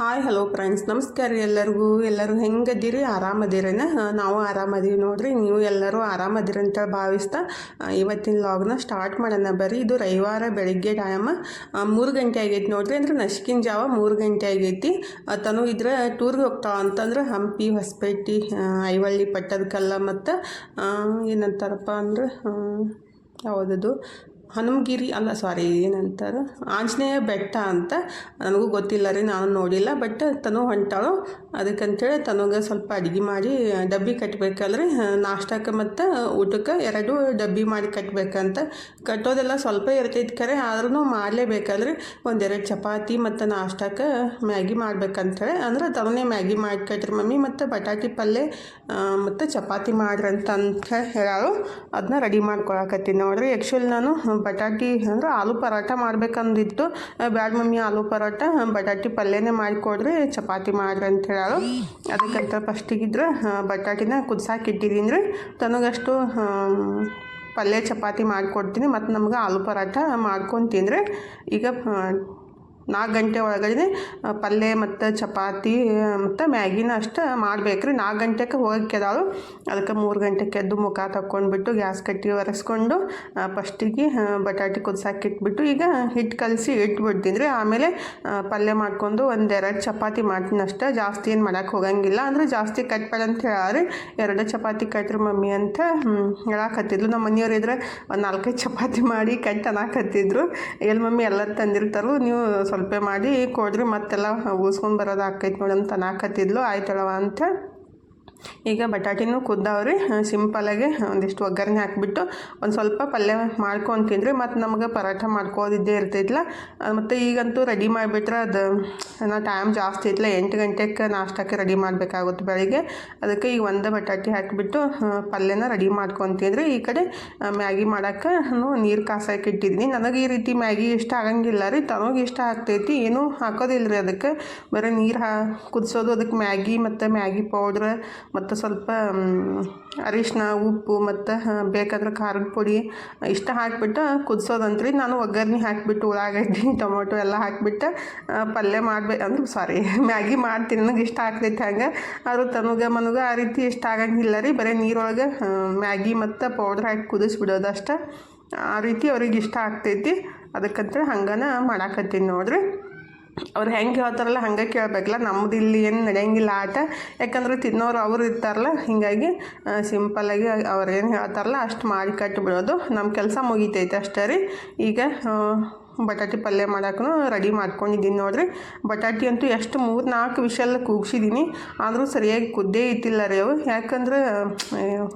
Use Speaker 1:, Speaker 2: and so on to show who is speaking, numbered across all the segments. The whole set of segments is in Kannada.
Speaker 1: ಹಾಯ್ ಹಲೋ ಫ್ರೆಂಡ್ಸ್ ನಮಸ್ಕಾರ ಎಲ್ಲರಿಗೂ. ಎಲ್ಲರೂ ಹೆಂಗದಿರಿ? ಆರಾಮದಿರೇನ? ನಾವು ಆರಾಮದೀವಿ ನೋಡ್ರಿ. ನೀವು ಎಲ್ಲರೂ ಆರಾಮದಿರಿ ಅಂತ ಭಾವಿಸ್ತಾ ಇವತ್ತಿನ ಲಾಗ್ನ ಸ್ಟಾರ್ಟ್ ಮಾಡೋಣ. ಬರ್ರಿ ಇದು ರವಿವಾರ ಬೆಳಿಗ್ಗೆ ಟೈಮ್ ಮೂರು ಗಂಟೆ ಆಗೈತಿ ನೋಡ್ರಿ. ಅಂದ್ರೆ ನಶ್ಕಿನ ಜಾವ ಮೂರು ಗಂಟೆ ಆಗೈತಿ. ತನು ಇದ್ರೆ ಟೂರ್ಗೆ ಹೋಗ್ತಾವ ಅಂತಂದ್ರೆ ಹಂಪಿ, ಹೊಸಪೇಟೆ ಐವಳ್ಳಿ ಪಟ್ಟದಕಲ್ಲ ಮತ್ತು ಏನಂತಾರಪ್ಪ ಅಂದ್ರೆ ಯಾವುದದು? ಹನುಮಗಿರಿ, ಅಲ್ಲ ಸಾರಿ ಏನಂತಾರೆ? ಆಂಜನೇಯ ಬೆಟ್ಟ ಅಂತ ನನಗೂ ಗೊತ್ತಿಲ್ಲ ರೀ, ನಾನು ನೋಡಿಲ್ಲ ಬಟ್ ತನು ಹೊಂಟಾಳು. ಅದಕ್ಕಂತೇಳಿ ತನಗೆ ಸ್ವಲ್ಪ ಅಡುಗೆ ಮಾಡಿ ಡಬ್ಬಿ ಕಟ್ಟಬೇಕಲ್ರಿ ನಾಷ್ಟಕ್ಕೆ ಮತ್ತು ಊಟಕ್ಕೆ ಎರಡು ಡಬ್ಬಿ ಮಾಡಿ ಕಟ್ಟಬೇಕಂತ ಕಟ್ಟೋದೆಲ್ಲ ಸ್ವಲ್ಪ ಇರ್ತೈತೆ ಖರೆ ಆದ್ರೂ ಮಾಡಲೇಬೇಕಲ್ರಿ. ಒಂದೆರಡು ಚಪಾತಿ ಮತ್ತು ನಾಷ್ಟಕ್ಕೆ ಮ್ಯಾಗಿ ಮಾಡ್ಬೇಕಂತೇಳಿ. ಅಂದ್ರೆ ತವನೇ ಮ್ಯಾಗಿ ಮಾಡಿ ಕಟ್ರಿ ಮಮ್ಮಿ, ಮತ್ತು ಬಟಾಟಿ ಪಲ್ಯ ಮತ್ತು ಚಪಾತಿ ಮಾಡ್ರಿ ಅಂತ ಅಂತ ಹೇಳಾಳು. ಅದನ್ನ ರೆಡಿ ಮಾಡ್ಕೊಳಕತ್ತೀನಿ ನೋಡ್ರಿ. ಆ್ಯಕ್ಚುಲಿ ನಾನು ಬಟಾಟಿ ಅಂದ್ರೆ ಆಲೂ ಪರೋಟ ಮಾಡ್ಬೇಕಂದಿತ್ತು. ಬ್ಯಾಡ ಮಮ್ಮಿ ಆಲೂ ಪರೋಟ ಬಟಾಟಿ ಪಲ್ಯನೇ ಮಾಡಿಕೊಡ್ರಿ, ಚಪಾತಿ ಮಾಡ್ರಿ ಅಂತ ಹೇಳಾಳು. ಅದಕ್ಕಂತ ಫಸ್ಟಿಗಿದ್ರೆ ಬಟಾಟಿನ ಕುದ್ಸಾಕ್ ಇಟ್ಟಿದ್ದೀನಿ ರೀ ತನಗಷ್ಟು ಪಲ್ಯ ಚಪಾತಿ ಮಾಡಿಕೊಡ್ತೀನಿ, ಮತ್ತು ನಮ್ಗೆ ಆಲೂ ಪರೋಟ ಮಾಡ್ಕೊಂಡು ತಿಂದರೆ ಈಗ ನಾಲ್ಕು ಗಂಟೆ ಒಳಗಡೆ ಪಲ್ಯ ಮತ್ತು ಚಪಾತಿ ಮತ್ತು ಮ್ಯಾಗಿನ ಅಷ್ಟು ಮಾಡ್ಬೇಕು ರೀ ನಾಲ್ಕು ಗಂಟೆಗೆ ಹೋಗಿ ಕೆದಾಳು. ಅದಕ್ಕೆ ಮೂರು ಗಂಟೆಗೆ ಎದ್ದು ಮುಖ ತಕ್ಕೊಂಡ್ಬಿಟ್ಟು ಗ್ಯಾಸ್ ಕಟ್ಟಿ ಒರೆಸ್ಕೊಂಡು ಫಸ್ಟಿಗೆ ಬಟಾಟೆ ಕುದ್ಸಾಕಿ ಇಟ್ಬಿಟ್ಟು ಈಗ ಹಿಟ್ಟು ಕಲಸಿ ಇಟ್ಬಿಡ್ತೀನಿ ರೀ ಆಮೇಲೆ ಪಲ್ಯ ಮಾಡ್ಕೊಂಡು ಒಂದೆರಡು ಚಪಾತಿ ಮಾಡ್ತೀನಿ ಅಷ್ಟೇ. ಜಾಸ್ತಿ ಏನು ಮಾಡೋಕ್ಕೆ ಹೋಗಂಗಿಲ್ಲ. ಅಂದರೆ ಜಾಸ್ತಿ ಕಟ್ಬೇಡ ಅಂತ ಹೇಳಾರಿ. ಎರಡು ಚಪಾತಿ ಕಟ್ಟಿರಿ ಮಮ್ಮಿ ಅಂತ ಹೇಳಾಕತ್ತಿದ್ಲು ನಮ್ಮ ಮನೆಯವ್ರು ಇದ್ರೆ ಒಂದು ನಾಲ್ಕೈದು ಚಪಾತಿ ಮಾಡಿ ಕಟ್ ಅನ್ನಕತ್ತಿದ್ರು. ಎಲ್ಲಿ ಮಮ್ಮಿ ಎಲ್ಲ ತಂದಿರ್ತಾರೋ, ನೀವು ಸ್ವಲ್ಪ ಮಾಡಿ ಕೊಡ್ರಿ ಮತ್ತೆಲ್ಲ ಉಳ್ಸ್ಕೊಂಡು ಬರೋದು ಆಕೈತೆ ನೋಡಿ ಅಂತ ಅನ್ನಕತ್ತಿದ್ಲು ಆಯ್ತಳವ ಅಂತ ಈಗ ಬಟಾಟಿನೂ ಕುದ್ದಾವ್ರಿ. ಸಿಂಪಲಾಗಿ ಒಂದಿಷ್ಟು ಒಗ್ಗರಣೆ ಹಾಕಿಬಿಟ್ಟು ಒಂದು ಸ್ವಲ್ಪ ಪಲ್ಯ ಮಾಡ್ಕೊಂಡು ತಿಂದ್ರಿ ಮತ್ತು ನಮ್ಗೆ ಪರಾಠ ಮಾಡ್ಕೋದಿದ್ದೇ ಇರ್ತೈತಲ್ಲ ಮತ್ತು ಈಗಂತೂ ರೆಡಿ ಮಾಡಿಬಿಟ್ರೆ ಅದು ನಾ ಟೈಮ್ ಜಾಸ್ತಿ ಐತಿಲ್ಲ ಎಂಟು ಗಂಟೆಗೆ ನಾಷ್ಟಕ್ಕೆ ರೆಡಿ ಮಾಡಬೇಕಾಗುತ್ತೆ ಬೆಳಿಗ್ಗೆ. ಅದಕ್ಕೆ ಈಗ ಒಂದು ಬಟಾಟಿ ಹಾಕಿಬಿಟ್ಟು ಪಲ್ಯನ ರೆಡಿ ಮಾಡ್ಕೊತಿದ್ರಿ ಈ ಕಡೆ ಮ್ಯಾಗಿ ಮಾಡೋಕ್ಕೆ ನೀರು ಕಾಸಕ್ಕೆ ಇಟ್ಟಿದ್ದೀನಿ. ನನಗೆ ಈ ರೀತಿ ಮ್ಯಾಗಿ ಇಷ್ಟ ಆಗಂಗಿಲ್ಲ ರೀ. ತನಗೆ ಇಷ್ಟ ಆಗ್ತೈತಿ. ಏನೂ ಹಾಕೋದಿಲ್ಲ ರೀ ಅದಕ್ಕೆ. ಬರೀ ನೀರು ಹಾ, ಕುದಿಸೋದು ಅದಕ್ಕೆ ಮ್ಯಾಗಿ ಮತ್ತು ಮ್ಯಾಗಿ ಪೌಡ್ರ್ ಮತ್ತು ಸ್ವಲ್ಪ ಅರಿಶಿನ ಉಪ್ಪು ಮತ್ತು ಬೇಕಾದ್ರೆ ಖಾರದ ಪುಡಿ ಇಷ್ಟ ಹಾಕಿಬಿಟ್ಟು ಕುದಿಸೋದಂತ್ರಿ. ನಾನು ಒಗ್ಗರಣೆ ಹಾಕಿಬಿಟ್ಟು ಉಳ್ಳಾಗಡ್ಡಿ, ಟೊಮೊಟೊ ಎಲ್ಲ ಹಾಕಿಬಿಟ್ಟು ಪಲ್ಯ ಮಾಡ್ಬೇಕು ಅಂದ್ರೆ ಸಾರಿ, ಮ್ಯಾಗಿ ಮಾಡ್ತೀನಿ ನನಗೆ ಇಷ್ಟ ಆಗ್ತೈತೆ ಹಂಗೆ. ಆದ್ರೂ ತನಗ ಮನಗ ಆ ರೀತಿ ಇಷ್ಟ ಆಗಂಗಿಲ್ಲ ರೀ. ಬರೀ ನೀರೊಳಗೆ ಮ್ಯಾಗಿ ಮತ್ತು ಪೌಡ್ರ್ ಹಾಕಿ ಕುದಿಸ್ಬಿಡೋದು ಅಷ್ಟೇ. ಆ ರೀತಿ ಅವ್ರಿಗೆ ಇಷ್ಟ ಆಗ್ತೈತಿ. ಅದಕ್ಕಂತ ಹಂಗನ ಮಾಡಾಕತ್ತೀನಿ ನೋಡ್ರಿ. ಅವ್ರು ಹೆಂಗೆ ಹೇಳ್ತಾರಲ್ಲ ಹಂಗೆ ಕೇಳಬೇಕಲ್ಲ. ನಮ್ದು ಇಲ್ಲಿ ಏನು ನಡೆಯಂಗಿಲ್ಲ ಆಟ. ಯಾಕಂದ್ರೆ ತಿನ್ನೋರು ಅವರು ಇರ್ತಾರಲ್ಲ, ಹೀಗಾಗಿ ಸಿಂಪಲ್ಲಾಗಿ ಅವ್ರು ಏನು ಹೇಳ್ತಾರಲ್ಲ, ಅಷ್ಟು ಮಾಡಿ ಕಟ್ಟಿಬಿಡೋದು ನಮ್ಮ ಕೆಲಸ ಮುಗಿತೈತೆ ಅಷ್ಟೇ ರೀ. ಈಗ ಬಟಾಟಿ ಪಲ್ಯ ಮಾಡೋಕ್ಕೂ ರೆಡಿ ಮಾಡ್ಕೊಂಡಿದ್ದೀನಿ ನೋಡಿರಿ. ಬಟಾಟಿ ಅಂತೂ ಎಷ್ಟು ಮೂರು ನಾಲ್ಕು ವಿಷಲ್ ಕೂಗ್ಸಿದ್ದೀನಿ ಆದರೂ ಸರಿಯಾಗಿ ಕುದ್ದೇ ಇತ್ತಿಲ್ಲ ರೀ ಅವು. ಯಾಕಂದ್ರೆ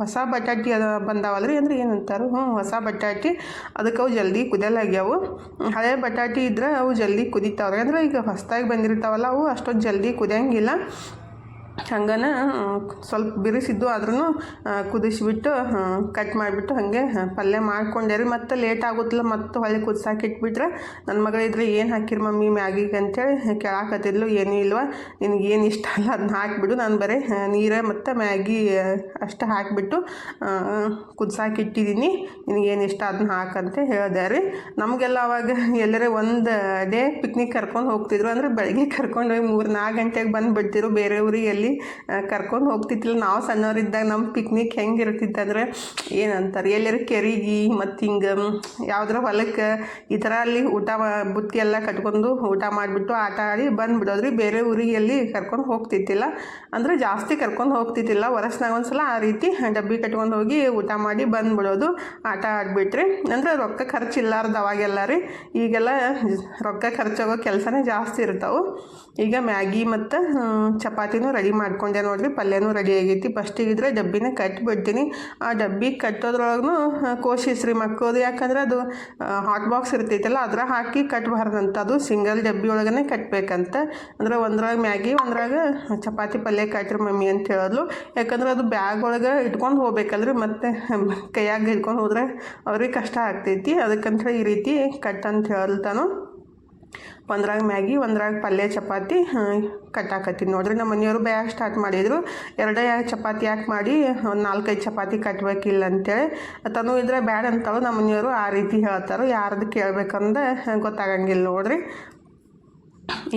Speaker 1: ಹೊಸ ಬಟಾಟಿ ಅದ ಬಂದಾವಲ್ಲ ರೀ ಅಂದ್ರೆ ಏನಂತಾರೆ. ಹ್ಞೂ ಹೊಸ ಬಟಾಟಿ. ಅದಕ್ಕೆ ಅವು ಜಲ್ದಿ ಕುದಿಯಲಾಗ್ಯಾವು ಹಳೆ ಬಟಾಟಿ ಇದ್ರೆ ಅವು ಜಲ್ದಿ ಕುದಿತಾವ್ರಿ. ಅಂದ್ರೆ ಈಗ ಹೊಸದಾಗಿ ಬಂದಿರ್ತಾವಲ್ಲ, ಅವು ಅಷ್ಟೊಂದು ಜಲ್ದಿ ಕುದಿಯಂಗಿಲ್ಲ. ಹಂಗನ ಸ್ವಲ್ಪ ಬಿರಿಸಿದ್ದು ಆದ್ರೂ ಕುದಿಸಿಬಿಟ್ಟು ಕಟ್ ಮಾಡಿಬಿಟ್ಟು ಹಾಗೆ ಪಲ್ಯ ಮಾಡ್ಕೊಂಡೆ ರೀ. ಮತ್ತೆ ಲೇಟ್ ಆಗುತ್ತಲ್ಲ, ಮತ್ತೆ ಹೊಳೆ ಕುದಿಸಾಕಿ ಇಟ್ಬಿಟ್ರೆ ನನ್ನ ಮಗಳಿದ್ರೆ ಏನು ಹಾಕಿರಿ ಮಮ್ಮಿ ಮ್ಯಾಗಿಗೆ? ಅಂತೇಳಿ ಕೇಳಾಕತ್ತಿದ್ಲು, ಏನೂ ಇಲ್ವ, ನಿನಗೆ ಏನು ಇಷ್ಟ ಅಲ್ಲ ಅದನ್ನ ಹಾಕಿಬಿಡು. ನಾನು ಬರೀ ನೀರೇ ಮತ್ತು ಮ್ಯಾಗಿ ಅಷ್ಟು ಹಾಕಿಬಿಟ್ಟು ಕುದಿಸಾಕಿ ಇಟ್ಟಿದ್ದೀನಿ ನಿನಗೇನು ಇಷ್ಟ ಅದನ್ನ ಹಾಕಂತ ಹೇಳಿದೆ ರೀ. ನಮಗೆಲ್ಲ ಅವಾಗ ಎಲ್ಲರೇ ಒಂದು ಡೇ ಪಿಕ್ನಿಕ್ ಕರ್ಕೊಂಡು ಹೋಗ್ತಿದ್ರು. ಅಂದ್ರೆ ಬೆಳಗ್ಗೆ ಕರ್ಕೊಂಡು ಹೋಗಿ ಮೂರು ನಾಲ್ಕು ಗಂಟೆಗೆ ಬಂದು ಬೇರೆಯವ್ರಿಗೆ ಬೇರೆ ಎಲ್ಲಿ ಕರ್ಕೊಂಡು ಹೋಗ್ತಿತ್ತಿಲ್ಲ ನಾವು ಸಣ್ಣವರಿದ್ದಾಗ ನಮ್ಮ ಪಿಕ್ನಿಕ್ ಹೆಂಗೆ ಇರ್ತಿತ್ತಂದ್ರೆ ಏನಂತಾರೆ ಎಲ್ಲರ ಕೆರಿಗೆ ಮತ್ತು ಹಿಂಗೆ ಯಾವ್ದಾರ ಹೊಲಕ್ಕೆ ಈ ಥರ ಅಲ್ಲಿ ಊಟ ಬುತ್ತಿ ಎಲ್ಲ ಕಟ್ಕೊಂಡು ಊಟ ಮಾಡಿಬಿಟ್ಟು ಆಟ ಆಡಿ ಬಂದುಬಿಡೋದ್ರಿ. ಬೇರೆ ಊರಿಗೆ ಎಲ್ಲಿ ಕರ್ಕೊಂಡು ಹೋಗ್ತಿತ್ತಿಲ್ಲ ಅಂದರೆ ಜಾಸ್ತಿ ಕರ್ಕೊಂಡು ಹೋಗ್ತಿದ್ದಿಲ್ಲ. ವರ್ಷನಾಗ ಒಂದು ಸಲ ಆ ರೀತಿ ಡಬ್ಬಿ ಕಟ್ಕೊಂಡು ಹೋಗಿ ಊಟ ಮಾಡಿ ಬಂದುಬಿಡೋದು, ಆಟ ಆಡಿಬಿಟ್ರಿ. ಅಂದರೆ ರೊಕ್ಕ ಖರ್ಚು ಇಲ್ಲಾರ್ದು ಅವಾಗೆಲ್ಲ ರೀ. ಈಗೆಲ್ಲ ರೊಕ್ಕ ಖರ್ಚಾಗೋ ಕೆಲಸನೇ ಜಾಸ್ತಿ ಇರ್ತಾವೆ. ಈಗ ಮ್ಯಾಗಿ ಮತ್ತು ಚಪಾತಿನೂ ರೆಡಿ ಮಾಡ್ಕೊಂಡೆ ನೋಡ್ರಿ, ಪಲ್ಯನೂ ರೆಡಿ ಆಗೈತಿ. ಫಸ್ಟಿಗಿದ್ರೆ ಡಬ್ಬಿನ ಕಟ್ಟಿಬಿಡ್ತೀನಿ ಆ ಡಬ್ಬಿ ಕಟ್ಟೋದ್ರೊಳಗೂ ಕೋಶಿಸ್ರಿ ಮಕ್ಕೋದು ಯಾಕಂದ್ರೆ ಅದು ಹಾಟ್ ಬಾಕ್ಸ್ ಇರ್ತೈತಲ್ಲ, ಅದ್ರ ಹಾಕಿ ಕಟ್ಟಬಾರ್ದಂತ ಅದು ಸಿಂಗಲ್ ಡಬ್ಬಿ ಒಳಗನೆ ಕಟ್ಟಬೇಕಂತ ಅಂದ್ರೆ ಒಂದ್ರಾಗ ಮ್ಯಾಗಿ, ಒಂದ್ರಾಗ ಚಪಾತಿ ಪಲ್ಯ ಕಟ್ರಿ ಮಮ್ಮಿ ಅಂತ ಹೇಳೋದು ಯಾಕಂದ್ರೆ ಅದು ಬ್ಯಾಗ್ ಒಳಗೆ ಇಟ್ಕೊಂಡು ಹೋಗ್ಬೇಕಲ್ರಿ, ಮತ್ತೆ ಕೈಯಾಗ ಹಿಡ್ಕೊಂಡು ಹೋದ್ರೆ ಅವ್ರಿಗೆ ಕಷ್ಟ ಆಗ್ತೈತಿ. ಅದಕ್ಕಂತ ಈ ರೀತಿ ಕಟ್ ಅಂತ ಹೇಳ್ತಾನು. ಒಂದ್ರಾಗ ಮ್ಯಾಗಿ, ಒಂದ್ರಾಗ ಪಲ್ಯ, ಚಪಾತಿ ಕಟ್ಟಾಕತ್ತೀನಿ. ನೋಡ್ರಿ, ನಮ್ಮ ಮನೆಯವರು ಬ್ಯಾಗ್ ಸ್ಟಾರ್ಟ್ ಮಾಡಿದರು. ಎರಡೇ ಚಪಾತಿ ಯಾಕೆ ಮಾಡಿ, ಒಂದು ನಾಲ್ಕೈದು ಚಪಾತಿ ಕಟ್ಟಬೇಕಿಲ್ಲ ಅಂತೇಳಿ ತನು ಇದ್ರೆ ಬ್ಯಾಡ ಅಂತಾಳು, ನಮ್ಮ ಮನೆಯವರು ಆ ರೀತಿ ಹೇಳ್ತಾರೆ. ಯಾರ್ದು ಕೇಳ್ಬೇಕಂದ ಗೊತ್ತಾಗಂಗಿಲ್ಲ ನೋಡ್ರಿ.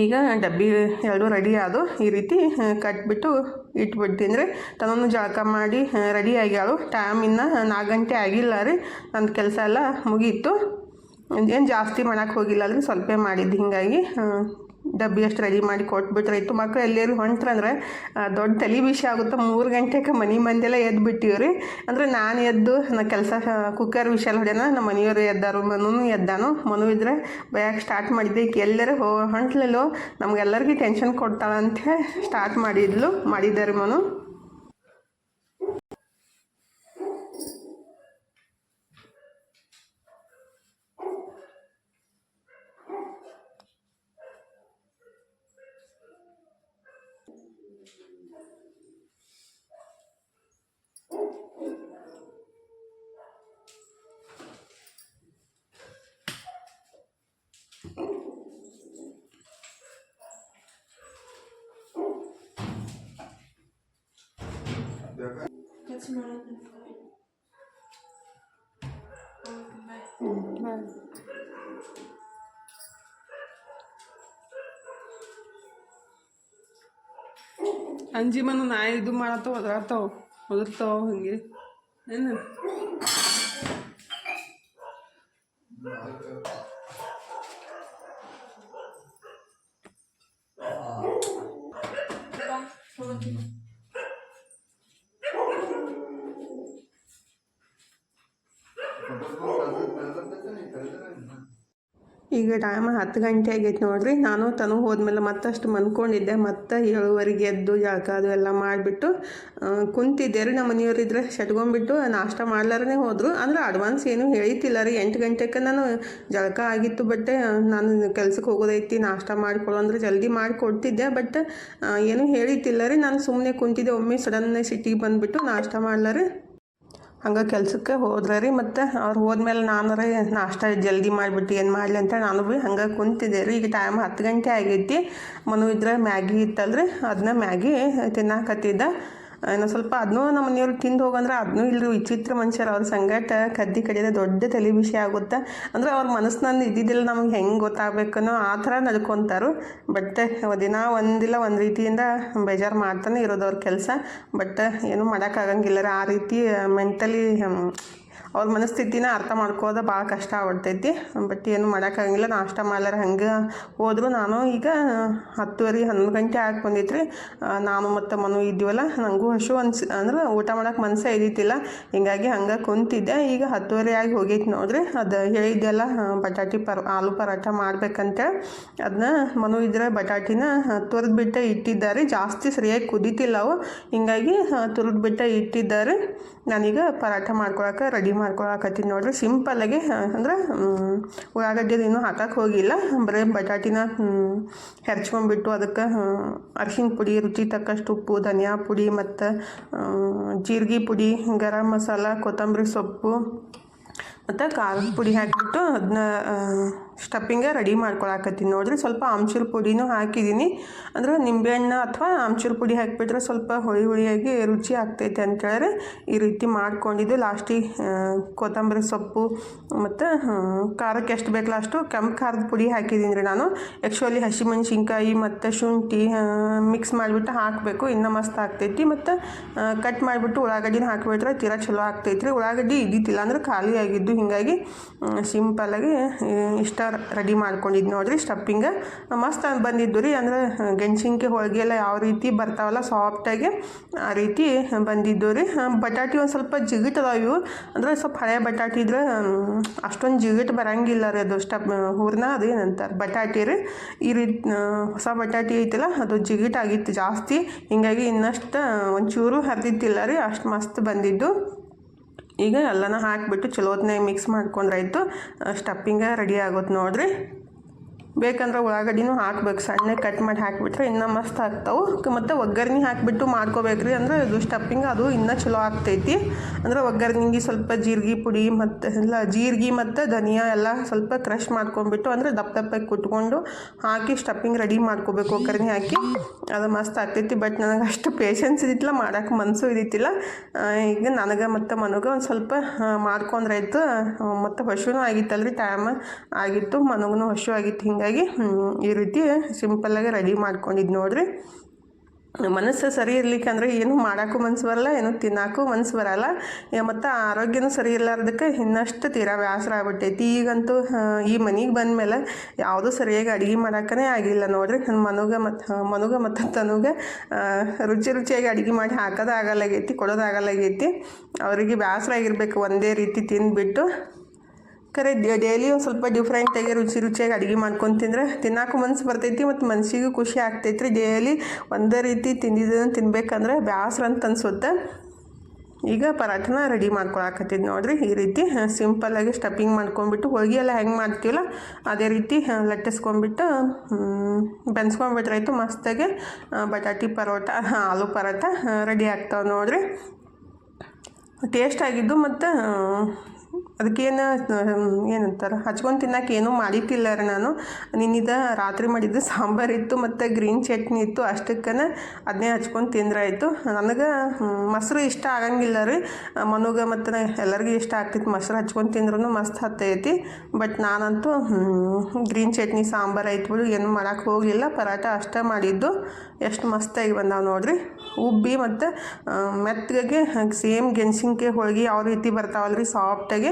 Speaker 1: ಈಗ ಡಬ್ಬಿ ಎರಡು ರೆಡಿ ಆದು. ಈ ರೀತಿ ಕಟ್ಬಿಟ್ಟು ಇಟ್ಬಿಡ್ತೀನಿ ರೀ. ತನೂ ಜಳಕ ಮಾಡಿ ರೆಡಿ ಆಗ್ಯಾಳು. ಟೈಮ್ ಇನ್ನು ನಾಲ್ಕು ಗಂಟೆ ಆಗಿಲ್ಲ ರೀ. ನನ್ನ ಕೆಲಸ ಎಲ್ಲ ಮುಗೀತು. ಏನು ಜಾಸ್ತಿ ಮಾಡೋಕ್ಕೆ ಹೋಗಿಲ್ಲ ಅಂದ್ರೆ ಸ್ವಲ್ಪ ಮಾಡಿದ್ದು. ಹೀಗಾಗಿ ಆ, ಡಬ್ಬಿ ಅಷ್ಟು ರೆಡಿ ಮಾಡಿ ಕೊಟ್ಬಿಟ್ರೆ. ಇತ್ತು ಮಕ್ಕಳು ಎಲ್ಲರೂ ಹೊಂಟ್ರಂದ್ರೆ ಅಂದ್ರೆ ದೊಡ್ಡ ತಲೆ ಬಿಸಿ ಆಗುತ್ತೆ? ಮೂರು ಗಂಟೆಗೆ ಮನೆ ಮಂದೆಲ್ಲ ಎದ್ದು ಬಿಟ್ಟಿವ್ರಿ ಅಂದರೆ ನಾನು ಎದ್ದು ನಾ ಕೆಲಸ ಕುಕ್ಕರ್ ವಿಷಯ ಹೊಡೆಯೋಣ ನಮ್ಮ ಮನೆಯವರು ಎದ್ದಾರು ಮನೂ ಎದ್ದಾನು. ಮನು ಇದ್ರೆ ಬಯಕ್ಕೆ ಸ್ಟಾರ್ಟ್ ಮಾಡಿದ್ದೆ. ಈಗ ಎಲ್ಲರೂ ಹೋ ಹೊಂಟ್ಲಲ್ಲೋ? ನಮ್ಗೆಲ್ಲರಿಗೂ ಟೆನ್ಷನ್ ಕೊಡ್ತಾಳಂತೆ ಸ್ಟಾರ್ಟ್ ಮಾಡಿದ್ಲು ಮಾಡಿದ್ದಾರೆ ಮನು. ಅಂಜಿ ಮನು ನಾ ಇದು ಮಾಡತ್ತವ ಒದರಾತಾವ ಒದರ್ತಾವ ಹಂಗೆ. ಏನು? ಈಗ ಟೈಮ್ ಹತ್ತು ಗಂಟೆ ಆಗೈತೆ ನೋಡ್ರಿ. ನಾನು ತನು ಹೋದ್ಮೇಲೆ ಮತ್ತಷ್ಟು ಮನ್ಕೊಂಡಿದ್ದೆ ಮತ್ತೆ ಏಳುವರೆಗೆ ಎದ್ದು ಜಳಕ ಅದು ಎಲ್ಲ ಮಾಡಿಬಿಟ್ಟು ಕುಂತಿದ್ದೆ ರೀ ನಮ್ಮ ಮನೆಯವರಿದ್ರೆ ಶಟ್ಕೊಂಡ್ಬಿಟ್ಟು ನಾಷ್ಟ ಮಾಡ್ಲಾರನೇ ಹೋದರು. ಅಂದ್ರೆ ಅಡ್ವಾನ್ಸ್ ಏನು ಹೇಳಿತಿಲ್ಲ ರೀ. ಎಂಟು ಗಂಟೆಗೆ ನಾನು ಜಳಕ ಆಗಿತ್ತು ಬಟ್ ನಾನು ಕೆಲ್ಸಕ್ಕೆ ಹೋಗೋದೈತಿ, ನಾಷ್ಟ ಮಾಡ್ಕೊಳ್ಳೋ ಅಂದ್ರೆ ಜಲ್ದಿ ಮಾಡಿಕೊಡ್ತಿದ್ದೆ. ಬಟ್ ಏನು ಹೇಳಿತಿಲ್ಲ ರೀ. ನಾನು ಸುಮ್ಮನೆ ಕುಂತಿದ್ದೆ. ಒಮ್ಮೆ ಸಡನ್ ಸಿಟಿಗೆ ಬಂದುಬಿಟ್ಟು ನಾಷ್ಟ ಮಾಡ್ಲಾರಿ ಹಂಗೆ ಕೆಲಸಕ್ಕೆ ಹೋದ್ರೆ ರೀ ಮತ್ತು ಅವ್ರು ಹೋದ್ಮೇಲೆ ನಾನು ರೀ ನಾಷ್ಟ ಜಲ್ದಿ ಮಾಡಿಬಿಟ್ಟು ಏನು ಮಾಡಲಿ ಅಂತ ನಾನು ಭೀ ಹಂಗೆ ಕುಂತಿದ್ದೆ ರೀ. ಈಗ ಟೈಮ್ ಹತ್ತು ಗಂಟೆ ಆಗೈತಿ. ಮನು ಇದ್ರೆ ಮ್ಯಾಗಿ ಇತ್ತಲ್ರಿ ಅದನ್ನ ಮ್ಯಾಗಿ ತಿನ್ನಾಕತ್ತಿದ್ದ. ಇನ್ನು ಸ್ವಲ್ಪ ಅದನ್ನೂ ನಮ್ಮ ಮನೆಯವ್ರು ತಿಂದು ಹೋಗಂದ್ರೆ ಅದನ್ನೂ ಇಲ್ಲರಿ ವಿಚಿತ್ರ ಮನುಷ್ಯರು. ಅವ್ರ ಸಂಗಟ ಕದ್ದಿ ಕಡಿಯೋದೇ ದೊಡ್ಡ ತಲೆ ವಿಷಯ ಆಗುತ್ತೆ. ಅಂದ್ರೆ ಅವ್ರ ಮನಸ್ಸಿನಲ್ಲಿ ಇದ್ದಿದ್ದಿಲ್ಲ ನಮ್ಗೆ ಹೆಂಗೆ ಗೊತ್ತಾಗಬೇಕನ್ನೋ ಆ ಥರ ನಡ್ಕೊತಾರು. ಬಟ್ ದಿನ ಒಂದಿಲ್ಲ ಒಂದು ರೀತಿಯಿಂದ ಬೇಜಾರು ಮಾಡ್ತಾನೆ ಇರೋದು ಅವ್ರ ಕೆಲಸ. ಬಟ್ ಏನು ಮಾಡೋಕ್ಕಾಗಂಗಿಲ್ಲ ಆ ರೀತಿ ಮೆಂಟಲಿ ಅವ್ರ ಮನಸ್ಥಿತಿನ ಅರ್ಥ ಮಾಡ್ಕೋದ ಭಾಳ ಕಷ್ಟ ಆಗ್ಬಿಡ್ತೈತಿ. ಬಟ್ ಏನು ಮಾಡೋಕ್ಕಾಗಂಗಿಲ್ಲ ನಾಷ್ಟ ಮಾಡ್ಲಾರ ಹಂಗೆ ಹೋದರೂ ನಾನು ಈಗ ಹತ್ತುವರೆ, ಹನ್ನೊಂದು ಗಂಟೆ ಆಗಿ ಬಂದಿತ್ತು ನಾನು ಮತ್ತು ಮನು ಇದ್ದೀವಲ್ಲ ನನಗೂ ಹಸು ಅನ್ಸಿ, ಅಂದ್ರೆ ಊಟ ಮಾಡೋಕೆ ಮನಸ್ಸೇ ಇದ್ದಿತ್ತಿಲ್ಲ ಹಿಂಗಾಗಿ ಹಂಗೆ ಕುಂತಿದ್ದೆ. ಈಗ ಹತ್ತುವರೆ ಆಗಿ ಹೋಗೈತಿ ನೋಡ್ರಿ. ಅದು ಹೇಳಿದ್ದೆಲ್ಲ ಬಟಾಟಿ ಪರ, ಆಲೂ ಪರಾಟ ಮಾಡ್ಬೇಕಂತ ಅದನ್ನ ಮನು ಇದ್ರೆ ಬಟಾಟಿನ ತುರಿದು ಬಿಟ್ಟು ಇಟ್ಟಿದ್ದಾರೆ. ಜಾಸ್ತಿ ಸರಿಯಾಗಿ ಕುದೀತಿಲ್ಲ ಅವು. ಹಿಂಗಾಗಿ ತುರಿದು ಬಿಟ್ಟು ಇಟ್ಟಿದ್ದಾರೆ. ನಾನೀಗ ಪರಾಠ ಮಾಡ್ಕೊಳಕ್ಕೆ ರೆಡಿ ಮಾಡ್ಕೊಳಕತ್ತೀನಿ ನೋಡ್ರಿ. ಸಿಂಪಲ್ಲಾಗಿ ಅಂದ್ರೆ ಉಳ್ಳಾಗಡ್ಡಿ ಇನ್ನೂ ಹಾಕಕ್ಕೆ ಹೋಗಿಲ್ಲ. ಬರೀ ಬಟಾಟಿನ ಹೆರ್ಚ್ಕೊಂಡ್ಬಿಟ್ಟು ಅದಕ್ಕೆ ಅರ್ಶಿನ ಪುಡಿ, ರುಚಿ ತಕ್ಕಷ್ಟು ಉಪ್ಪು, ಧನಿಯಾ ಪುಡಿ ಮತ್ತು ಜೀರಿಗೆ ಪುಡಿ, ಗರಂ ಮಸಾಲ, ಕೊತ್ತಂಬರಿ ಸೊಪ್ಪು ಮತ್ತು ಖಾರದ ಪುಡಿ ಹಾಕಿಬಿಟ್ಟು ಅದನ್ನ ಸ್ಟಪ್ಪಿಂಗ ರೆಡಿ ಮಾಡ್ಕೊಳಕತ್ತೀನಿ. ನೋಡ್ರಿ ಸ್ವಲ್ಪ ಆಮ್ಚೂರು ಪುಡಿನೂ ಹಾಕಿದ್ದೀನಿ. ಅಂದ್ರೆ ನಿಂಬೆಹಣ್ಣು ಅಥವಾ ಆಮ್ಚೂರು ಪುಡಿ ಹಾಕಿಬಿಟ್ರೆ ಸ್ವಲ್ಪ ಹುಳಿ ಹುಳಿಯಾಗಿ ರುಚಿ ಆಗ್ತೈತೆ ಅಂತೇಳಿದ್ರೆ ಈ ರೀತಿ ಮಾಡ್ಕೊಂಡಿದ್ದು. ಲಾಸ್ಟಿಗೆ ಕೊತ್ತಂಬರಿ ಸೊಪ್ಪು ಮತ್ತು ಖಾರಕ್ಕೆ ಎಷ್ಟು ಬೇಕಲ್ಲ ಅಷ್ಟು ಕೆಂಪು ಖಾರದ ಪುಡಿ ಹಾಕಿದ್ದೀನಿ ರೀ ನಾನು. ಆ್ಯಕ್ಚುಲಿ ಹಸಿಮೆಣ್ಸಿನ್ಕಾಯಿ ಮತ್ತು ಶುಂಠಿ ಮಿಕ್ಸ್ ಮಾಡಿಬಿಟ್ಟು ಹಾಕಬೇಕು. ಇನ್ನೂ ಮಸ್ತ್ ಆಗ್ತೈತಿ. ಮತ್ತು ಕಟ್ ಮಾಡಿಬಿಟ್ಟು ಉಳ್ಳಾಗಡ್ಡಿನ ಹಾಕಿಬಿಟ್ರೆ ತೀರಾ ಚಲೋ ಆಗ್ತೈತಿ ರೀ. ಉಳ್ಳಾಗಡ್ಡಿ ಇದ್ದಿತ್ತಿಲ್ಲ ಅಂದ್ರೆ ಖಾಲಿ ಆಗಿದ್ದು ಹೀಗಾಗಿ ಸಿಂಪಲ್ಲಾಗಿ ಇಷ್ಟ ರೆಡಿ ಮಾಡ್ಕೊಂಡಿದ್ದು ನೋಡಿರಿ ಸ್ಟಪ್ಪಿಂಗ ಮಸ್ತ್ ಬಂದಿದ್ದು ರೀ, ಅಂದ್ರೆ, ಗೆಣಸಿನ್ಕಾಯಿ ಹೋಳಿಗೆ ಎಲ್ಲ ಯಾವ ರೀತಿ ಬರ್ತಾವಲ್ಲ ಸಾಫ್ಟಾಗಿ ಆ ರೀತಿ ಬಂದಿದ್ದು ರೀ. ಬಟಾಟಿ ಒಂದು ಸ್ವಲ್ಪ ಜಿಗಿಟ್ ಅದಾವ ಇವು. ಅಂದರೆ, ಸ್ವಲ್ಪ ಹಳೆ ಬಟಾಟಿ ಇದ್ರೆ ಅಷ್ಟೊಂದು ಜಿಗಿಟ್ ಬರಂಗಿಲ್ಲ ರೀ ಅದು ಸ್ಟಪ್ ಹೂರ್ನ ಅದು ಏನಂತಾರೆ ಬಟಾಟಿ ರೀ. ಈ ರೀತಿ ಹೊಸ ಬಟಾಟಿ ಐತಲ್ಲ, ಅದು ಜಿಗಿಟ್ ಆಗಿತ್ತು ಜಾಸ್ತಿ. ಹೀಗಾಗಿ ಇನ್ನಷ್ಟು, ಒಂಚೂರು ಹರಿದಿತ್ತಿಲ್ಲ ರೀ, ಅಷ್ಟು ಮಸ್ತ್ ಬಂದಿದ್ದು. ಈಗ ಎಲ್ಲನೂ ಹಾಕಿಬಿಟ್ಟು ಚಲೋ ಮಿಕ್ಸ್ ಮಿಕ್ಸ್ ಮಾಡ್ಕೊಂಡ್ರಾಯ್ತು ಸ್ಟಪ್ಪಿಂಗ ರೆಡಿ ಆಗುತ್ತೆ ನೋಡ್ರಿ. ಬೇಕಂದ್ರೆ ಉಳ್ಳಾಗಡ್ಡಿನೂ ಹಾಕ್ಬೇಕು. ಸಣ್ಣ ಕಟ್ ಮಾಡಿ ಹಾಕಿಬಿಟ್ರೆ ಇನ್ನೂ ಮಸ್ತ್ ಆಗ್ತಾವೆ. ಮತ್ತು ಒಗ್ಗರ್ಣೆ ಹಾಕಿಬಿಟ್ಟು ಮಾಡ್ಕೋಬೇಕ್ರಿ. ಅಂದ್ರೆ ಇದು ಸ್ಟಪ್ಪಿಂಗ್ ಅದು ಇನ್ನೂ ಚಲೋ ಆಗ್ತೈತಿ. ಅಂದ್ರೆ ಒಗ್ಗರ್ನಿಗೆ ಸ್ವಲ್ಪ ಜೀರಿಗೆ ಪುಡಿ ಮತ್ತು ಎಲ್ಲ ಜೀರಿಗೆ ಮತ್ತು ಧನಿಯಾ ಎಲ್ಲ ಸ್ವಲ್ಪ ಕ್ರಷ್ ಮಾಡ್ಕೊಂಬಿಟ್ಟು ಅಂದರೆ ದಪ್ಪ ದಪ್ಪಕ್ಕೆ ಕುಟ್ಕೊಂಡು ಹಾಕಿ ಸ್ಟಪ್ಪಿಂಗ್ ರೆಡಿ ಮಾಡ್ಕೋಬೇಕು. ಒಗ್ಗರ್ಣೆ ಹಾಕಿ ಅದು ಮಸ್ತ್ ಆಗ್ತೈತಿ. ಬಟ್ ನನಗೆ ಅಷ್ಟು ಪೇಷನ್ಸ್ ಇದ್ದಿತ್ತಿಲ್ಲ ಮಾಡೋಕ್ಕೆ ಮನಸ್ಸು ಇದ್ದಿತ್ತಿಲ್ಲ ಈಗ ನನಗೆ ಮತ್ತು ಮನಗೆ ಒಂದು ಸ್ವಲ್ಪ ಮಾಡ್ಕೊಂಡ್ರಾಯ್ತು ಮತ್ತು ಹಶುನೂ ಆಗಿತ್ತಲ್ರಿ ಟೈಮ್ ಆಗಿತ್ತು. ಮನಗೂ ಹಶು ಆಗಿತ್ತು. ಹಿಂಗಾಗಿ ಹಿಂಗಾಗಿ ಈ ರೀತಿ ಸಿಂಪಲ್ಲಾಗಿ ರೆಡಿ ಮಾಡ್ಕೊಂಡಿದ್ದು ನೋಡ್ರಿ. ಮನಸ್ಸು ಸರಿ ಇರ್ಲಿಕ್ಕೆ ಅಂದ್ರೆ ಏನು ಮಾಡೋಕ್ಕೂ ಮನಸ್ಸು ಬರಲ್ಲ, ಏನು ತಿನ್ನೋಕ್ಕೂ ಮನಸ್ಸು ಬರಲ್ಲ. ಮತ್ತು ಆರೋಗ್ಯನೂ ಸರಿ ಇರಲಾರ್ದಕ್ಕೆ ಇನ್ನಷ್ಟು ತೀರಾ ವ್ಯಾಸರ ಆಗ್ಬಿಟ್ಟೈತಿ. ಈಗಂತೂ ಈ ಮನೆಗೆ ಬಂದಮೇಲೆ ಯಾವುದೂ ಸರಿಯಾಗಿ ಅಡುಗೆ ಮಾಡೋಕ್ಕೇ ಆಗಿಲ್ಲ ನೋಡ್ರಿ. ನನ್ನ ಮನುಗ ಮತ್ತು ಮನುಗ ಮತ್ತು ತನುಗ ರುಚಿ ರುಚಿಯಾಗಿ ಅಡುಗೆ ಮಾಡಿ ಹಾಕೋದಾಗಲ್ಲಾಗೈತಿ ಕೊಡೋದಾಗಲ್ಲಾಗೈತಿ ಅವರಿಗೆ ಬೇಸರ ಆಗಿರಬೇಕು ಒಂದೇ ರೀತಿ ತಿಂದ್ಬಿಟ್ಟು. ಖರೆ ಡೈಲಿ ಒಂದು ಸ್ವಲ್ಪ ಡಿಫ್ರೆಂಟಾಗಿ ರುಚಿ ರುಚಿಯಾಗಿ ಅಡುಗೆ ಮಾಡ್ಕೊಂಡು ತಿಂದರೆ ತಿನ್ನಕ್ಕೂ ಮನ್ಸು ಬರ್ತೈತಿ ಮತ್ತು ಮನಸ್ಸಿಗೂ ಖುಷಿ ಆಗ್ತೈತಿ ರೀ ಡೈಲಿ ಒಂದೇ ರೀತಿ ತಿಂದಿದ್ದನ್ನು ತಿನ್ಬೇಕಂದ್ರೆ ಬ್ಯಾಸ್ರ ಅಂತ ಅನ್ಸುತ್ತೆ. ಈಗ ಪರಾಠನ ರೆಡಿ ಮಾಡ್ಕೊಳಕತ್ತಿದ್ದು ನೋಡಿರಿ. ಈ ರೀತಿ ಸಿಂಪಲ್ಲಾಗಿ ಸ್ಟಫಿಂಗ್ ಮಾಡ್ಕೊಂಡ್ಬಿಟ್ಟು ಹೋಳಿಗೆ ಎಲ್ಲ ಹೆಂಗೆ ಮಾಡ್ತೀವಲ್ಲ, ಅದೇ ರೀತಿ ಲಟ್ಟಿಸ್ಕೊಂಡ್ಬಿಟ್ಟು ಬೆನ್ಸ್ಕೊಂಡ್ಬಿಟ್ರಾಯ್ತು ಮಸ್ತಾಗಿ ಬಟಾಟಿ ಪರೋಟ ಆಲೂ ಪರೋಟ ರೆಡಿ ಆಗ್ತಾವೆ ನೋಡಿರಿ. ಟೇಸ್ಟ್ ಆಗಿದ್ದು ಮತ್ತು ಅದಕ್ಕೇನು ಏನಂತಾರೆ, ಹಚ್ಕೊಂಡು ತಿನ್ನಕ್ಕೆ ಏನೂ ಮಾಡಿಟ್ಟಿಲ್ಲ ರೀ ನಾನು ನಿನ್ನಿದ ರಾತ್ರಿ ಮಾಡಿದ್ದು ಸಾಂಬಾರು ಇತ್ತು ಮತ್ತು ಗ್ರೀನ್ ಚಟ್ನಿ ಇತ್ತು, ಅಷ್ಟಕ್ಕನ ಅದನ್ನೇ ಹಚ್ಕೊಂಡು ತಿಂದ್ರಾಯಿತು ನನಗೆ ಮೊಸರು ಇಷ್ಟ ಆಗಂಗಿಲ್ಲ ರೀ. ಮನುಗೆ ಮತ್ತು ಎಲ್ಲರಿಗೂ ಇಷ್ಟ ಆಗ್ತಿತ್ತು ಮೊಸರು ಹಚ್ಕೊಂಡು ತಿಂದ್ರೂ ಮಸ್ತ್ ಹತ್ತೈತಿ. ಬಟ್ ನಾನಂತೂ ಗ್ರೀನ್ ಚಟ್ನಿ, ಸಾಂಬಾರು ಆಯ್ತು ಬಿಡು, ಏನು ಮಾಡೋಕೆ ಹೋಗಲಿಲ್ಲ. ಪರಾಟ ಅಷ್ಟೇ ಮಾಡಿದ್ದು. ಎಷ್ಟು ಮಸ್ತಾಗಿ ಬಂದಾವೆ ನೋಡಿರಿ. ಉಬ್ಬಿ ಮತ್ತು ಮೆತ್ತಗೆ ಸೇಮ್ ಗೆಣಸಿನ್ಕಾಯಿ ಹೋಳಿಗೆ ಯಾವ ರೀತಿ ಬರ್ತಾವಲ್ರಿ ಸಾಫ್ಟಾಗಿ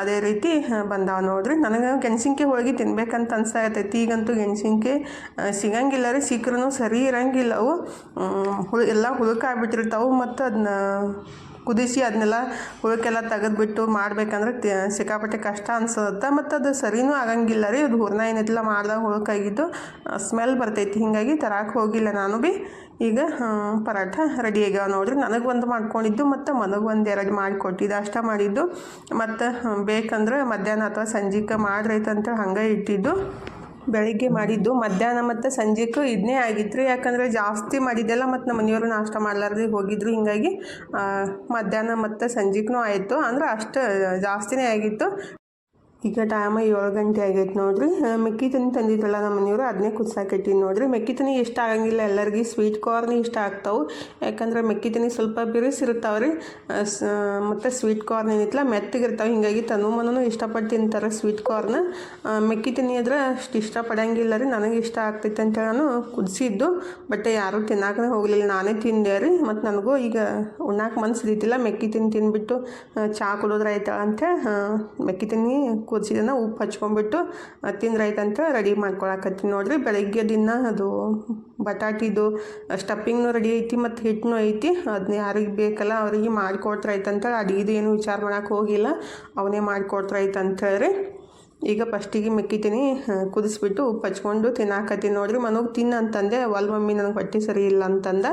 Speaker 1: ಅದೇ ರೀತಿ ಬಂದಾವ ನೋಡ್ರಿ, ನನಗೆ ಗೆಣಸಿನ್ಕೆ ಹೋಳಿಗೆ ತಿನ್ಬೇಕಂತ ಅನ್ಸಾಕತ್ತೈತಿ ಈಗಂತೂ ಗೆಣಸಿನ್ಕೆ ಸಿಗಂಗಿಲ್ಲ ರೀ ಸಿಕ್ಕರೂ ಸರಿ ಇರಂಗಿಲ್ಲ ಅವು. ಹುಳು, ಎಲ್ಲ ಹುಳುಕಾಗ್ಬಿಟ್ಟಿರ್ತಾವೆ ಮತ್ತು ಅದನ್ನ ಕುದಿಸಿ ಅದನ್ನೆಲ್ಲ ಹುಳಕ್ಕೆಲ್ಲ ತೆಗೆದ್ಬಿಟ್ಟು ಮಾಡ್ಬೇಕಂದ್ರೆ ಸಿಕ್ಕಾಪಟ್ಟೆ ಕಷ್ಟ ಅನ್ಸುತ್ತೆ. ಮತ್ತು ಅದು ಸರಿನೂ ಆಗಂಗಿಲ್ಲ ರೀ ಅದು ಹೂರ್ಣ ಏನೈತಿಲ್ಲ ಮಾಡ್ದಾಗ ಹುಳುಕಾಗಿದ್ದು ಸ್ಮೆಲ್ ಬರ್ತೈತಿ. ಹೀಗಾಗಿ ತರಕ್ಕೆ ಹೋಗಿಲ್ಲ ನಾನು ಭೀ ಈಗ ಪರಾಠ ರೆಡಿ ಆಗ್ಯಾವ ನೋಡ್ರಿ. ನನಗೆ ಒಂದು ಮಾಡ್ಕೊಂಡಿದ್ದು ಮತ್ತು ಮನಗೆ ಒಂದು ಎರಡು ಮಾಡಿಕೊಟ್ಟಿದ್ದು. ಅಷ್ಟೇ ಮಾಡಿದ್ದು. ಮತ್ತು ಬೇಕಂದ್ರೆ ಮಧ್ಯಾಹ್ನ ಅಥವಾ ಸಂಜೆಗೆ ಮಾಡ್ರೈತಂತ ಹಂಗೆ ಇಟ್ಟಿದ್ದು. ಬೆಳಿಗ್ಗೆ ಮಾಡಿದ್ದು. ಮಧ್ಯಾಹ್ನ ಮತ್ತು ಸಂಜೆಗೂ ಇದನ್ನೇ ಆಗಿತ್ತು ಯಾಕಂದರೆ ಜಾಸ್ತಿ ಮಾಡಿದ್ದೆಲ್ಲ ಮತ್ತು ನಮ್ಮ ಮನೆಯವರು ನಾಷ್ಟ ಮಾಡ್ಲಾರ್ದೆ ಹೋಗಿದ್ರು. ಹಿಂಗಾಗಿ ಮಧ್ಯಾಹ್ನ ಮತ್ತು ಸಂಜೆಗೂ ಆಯಿತು. ಅಂದ್ರೆ ಅಷ್ಟು ಜಾಸ್ತಿನೇ ಆಗಿತ್ತು. ಈಗ ಟೈಮ್ ಏಳು ಗಂಟೆ ಆಗೈತೆ ನೋಡ್ರಿ. ಮೆಕ್ಕಿತನಿ ಮೆಕ್ಕಿ ತನಿ ತಂದಿದ್ರಲ್ಲ ನಮ್ಮ ಮನೆಯವರು ಅದನ್ನೇ ಕುದಿಸಾಕಿಟ್ಟಿನಿ ನೋಡ್ರಿ. ಮೆಕ್ಕಿ ತನಿ ಇಷ್ಟ ಆಗಂಗಿಲ್ಲ ಎಲ್ಲರಿಗೂ ಸ್ವೀಟ್ ಕಾರ್ನ್ ಇಷ್ಟ ಆಗ್ತಾವೆ. ಯಾಕಂದ್ರೆ ಮೆಕ್ಕಿ ತನಿ ಸ್ವಲ್ಪ ಬಿರುಸಿರ್ತಾವೆ ರೀ ಮತ್ತು ಸ್ವೀಟ್ ಕಾರ್ನ್ ಏನಿತ್ತಲ್ಲ ಮೆತ್ತಗಿರ್ತಾವೆ. ಹೀಗಾಗಿ ತನು ಮನೂ ಇಷ್ಟಪಟ್ಟು ತಿಂತಾರೆ ಸ್ವೀಟ್ ಕಾರ್ನ ಮೆಕ್ಕಿ ತನಿ ಆದ್ರೆ ಅಷ್ಟು ಇಷ್ಟಪಡಂಗಿಲ್ಲ ರೀ. ನನಗೆ ಇಷ್ಟ ಆಗ್ತೈತೆ ಅಂತ ನಾನು ಕುದಿಸಿದ್ದು. ಬಟ್ ಯಾರೂ ತಿನ್ನಕ್ಕೆ ಹೋಗಲಿಲ್ಲ. ನಾನೇ ತಿಂದೆ ರೀ. ಮತ್ತು ನನಗೂ ಈಗ ಉಣ್ಣಾಕೆ ಮನಸ್ಸು ಇದ್ದಿಲ್ಲ ಮೆಕ್ಕಿ ತಿಂದು ತಿಂದ್ಬಿಟ್ಟು ಚಹಾ ಕುಡಿದ್ರೆ ಆಯ್ತಳ ಅಂತೇಳಿ ಆ, ಮೆಕ್ಕಿ ತಿನ್ನಿ ಕುದಿಸಿದನ? ಉಪ್ಪು ಹಚ್ಕೊಂಡ್ಬಿಟ್ಟು ತಿಂದ್ರಾಯ್ತಂತ ರೆಡಿ ಮಾಡ್ಕೊಳಕತ್ತೀನಿ ನೋಡ್ರಿ. ಬೆಳಗ್ಗೆ ದಿನ ಅದು ಬಟಾಟಿದು ಸ್ಟಫಿಂಗ್ನು ರೆಡಿ ಐತಿ ಮತ್ತು ಹಿಟ್ಟನು ಐತಿ. ಅದನ್ನ ಯಾರಿಗೆ ಬೇಕಲ್ಲ ಅವ್ರಿಗೆ ಮಾಡಿಕೊಡ್ತಾರೆ ಆಯ್ತಂತೇಳಿ ಅಡಿಗೆದು ಏನು ವಿಚಾರ ಮಾಡೋಕೆ ಹೋಗಿಲ್ಲ. ಅವನೇ ಮಾಡಿಕೊಡ್ತಾರೆ ಆಯ್ತಂತೇಳಿ ಈಗ ಫಸ್ಟಿಗೆ ಮೆಕ್ಕಿತೀನಿ ಕುದಿಸ್ಬಿಟ್ಟು ಉಪ್ಪು ಹಚ್ಕೊಂಡು ತಿನ್ನಾಕತ್ತೀನಿ ನೋಡ್ರಿ. ಮನೋಗೆ ತಿನ್ನ ಅಂತಂದೆ, ಒಲ್ ಮಮ್ಮಿ ನನಗೆ ಹೊಟ್ಟೆ ಸರಿ ಇಲ್ಲ ಅಂತಂದ.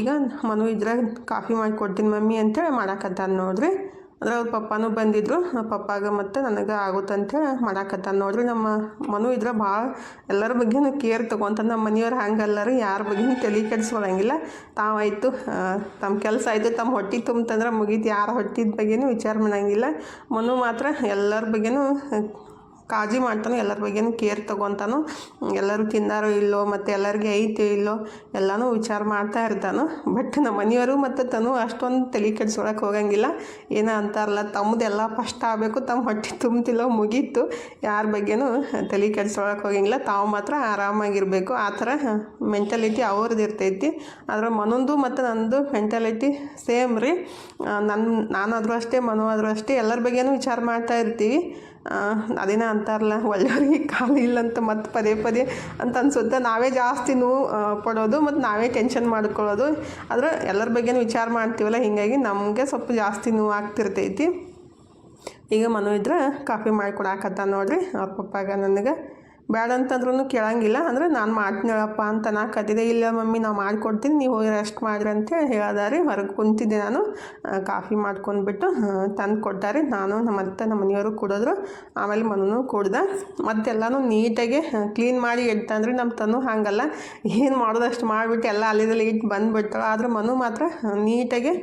Speaker 1: ಈಗ ಮನು ಇದ್ರಾಗ ಕಾಫಿ ಮಾಡಿಕೊಡ್ತೀನಿ ಮಮ್ಮಿ ಅಂತೇಳಿ ಮಾಡಾಕತ್ತಾನ ನೋಡ್ರಿ. ಅಂದ್ರೆ ಅವ್ರ ಪಪ್ಪಾನು ಬಂದಿದ್ರು. ಪಪ್ಪಾಗ ಮತ್ತು ನನಗೆ ಆಗುತ್ತಂತೇಳಿ ಮಾಡಾಕತ್ತ ನೋಡ್ರಿ ನಮ್ಮ ಮನು ಇದ್ರೆ ಭಾಳ ಎಲ್ಲರ ಬಗ್ಗೆನೂ ಕೇರ್ ತಗೊಂತ ನಮ್ಮ ಮನೆಯವ್ರು ಹಂಗಲ್ಲ ರೀ ಯಾರ ಬಗ್ಗೆನೂ ತಲೆ ಕೆಡಿಸ್ಕೊಳಂಗಿಲ್ಲ. ತಾವಾಯಿತು ತಮ್ಮ ಕೆಲಸ ಆಯಿತು ತಮ್ಮ ಹೊಟ್ಟೆ ತುಂಬ್ತಂದ್ರೆ ಮುಗೀತು. ಯಾರ ಹೊಟ್ಟಿದ ಬಗ್ಗೆನೂ ವಿಚಾರ ಮಾಡಂಗಿಲ್ಲ. ಮನು ಮಾತ್ರ ಎಲ್ಲರ ಬಗ್ಗೆನೂ ಕಾಳಜಿ ಮಾಡ್ತಾನೆ, ಎಲ್ಲರ ಬಗ್ಗೆನೂ ಕೇರ್ ತೊಗೊತಾನೋ. ಎಲ್ಲರೂ ತಿಂದಾರೋ ಇಲ್ಲೋ, ಮತ್ತು ಎಲ್ಲರಿಗೆ ಐತೆ ಇಲ್ಲೋ, ಎಲ್ಲನೂ ವಿಚಾರ ಮಾಡ್ತಾ ಇರ್ತಾನು. ಬಟ್ ನಮ್ಮ ಮನೆಯವರು ಮತ್ತು ತನು ಅಷ್ಟೊಂದು ತಲೆ ಕೆಡ್ಸ್ಕೊಳಕ್ಕೆ ಹೋಗಂಗಿಲ್ಲ. ಏನೋ ಅಂತಾರಲ್ಲ ತಮ್ಮದೆಲ್ಲ ಫಸ್ಟ್ ಆಗಬೇಕು ತಮ್ಮ ಹೊಟ್ಟೆ ತುಂಬ್ತಿಲ್ಲೋ, ಮುಗೀತು. ಯಾರ ಬಗ್ಗೆನೂ ತಲೆ ಕೆಡ್ಸ್ಕೊಳಕ್ಕೆ ಹೋಗಂಗಿಲ್ಲ. ತಾವು ಮಾತ್ರ ಆರಾಮಾಗಿರಬೇಕು. ಆ ಥರ ಮೆಂಟಾಲಿಟಿ ಅವ್ರದ್ದು ಇರ್ತೈತಿ. ಆದರೆ ಮನೊಂದು ಮತ್ತು ನಂದು ಮೆಂಟಾಲಿಟಿ ಸೇಮ್ ರೀ. ನನ್ನ ನಾನಾದರೂ ಅಷ್ಟೇ, ಮನೋ ಆದರೂ ಅಷ್ಟೇ ಎಲ್ಲರ ಬಗ್ಗೆನೂ ವಿಚಾರ ಮಾಡ್ತಾ ಇರ್ತೀವಿ. ಅದೇನೋ ಅಂತಾರಲ್ಲ, ಒಳ್ಳೆಯವ್ರಿಗೆ ಇಲ್ಲ ಅಂತ ಮತ್ತೆ ಪದೇ ಪದೇ ಅಂತ ಅನ್ಸುತ್ತೆ. ನಾವೇ ಜಾಸ್ತಿ ನೋವು ಪಡೋದು ಮತ್ತು ನಾವೇ ಟೆನ್ಷನ್ ಮಾಡ್ಕೊಳ್ಳೋದು. ಆದ್ರೆ ಎಲ್ಲರ ಬಗ್ಗೆನೂ ವಿಚಾರ ಮಾಡ್ತೀವಲ್ಲ, ಹೀಗಾಗಿ ನಮಗೆ ಸ್ವಲ್ಪ ಜಾಸ್ತಿ ನೋವು ಆಗ್ತಿರ್ತೈತಿ. ಈಗ ಮನು ಇದ್ರೆ ಕಾಫಿ ಮಾಡಿ ಕೊಡಾಕತ್ತ ನೋಡ್ರಿ. ಅವ್ರ ಪಪ್ಪಾಗ ನನಗೆ ಬೇಡ ಅಂತಂದ್ರೂ ಕೇಳಂಗಿಲ್ಲ. ಅಂದ್ರೆ ನಾನು ಮಾಡ್ತೀನಳಪ್ಪ ಅಂತ ನಾ ಕತ್ತಿದೆ ಇಲ್ಲ ಮಮ್ಮಿ ನಾವು ಮಾಡಿಕೊಡ್ತೀನಿ, ನೀವು ಹೋಗಿ ರೆಸ್ಟ್ ಮಾಡ್ರಿ ಅಂತೇಳಿ ಹೇಳ್ದಾರಿ. ಹೊರಗೆ ಕುಂತಿದ್ದೆ ನಾನು. ಕಾಫಿ ಮಾಡ್ಕೊಂಡ್ಬಿಟ್ಟು ತಂದು ಕೊಡ್ತಾರೆ ನಾನು ನಮ್ಮ ಅತ್ತೆ, ನಮ್ಮ ಮನೆಯವರು ಕುಡಿದ್ರು. ಆಮೇಲೆ ಮನೂ ಕುಡ್ದ. ಮತ್ತೆಲ್ಲನೂ ನೀಟಾಗಿ ಕ್ಲೀನ್ ಮಾಡಿ ಇಡ್ತಂದ್ರೆ. ನಮ್ಮ ತನು ಹಾಗಲ್ಲ. ಏನು ಮಾಡೋದಷ್ಟು ಮಾಡಿಬಿಟ್ಟು ಎಲ್ಲ ಅಲ್ಲಿದಲ್ಲಿ ಇಟ್ಟು ಬಂದುಬಿಡ್ತಾಳೆ ಆದ್ರೆ ಮನು ಮಾತ್ರ ನೀಟಾಗಿ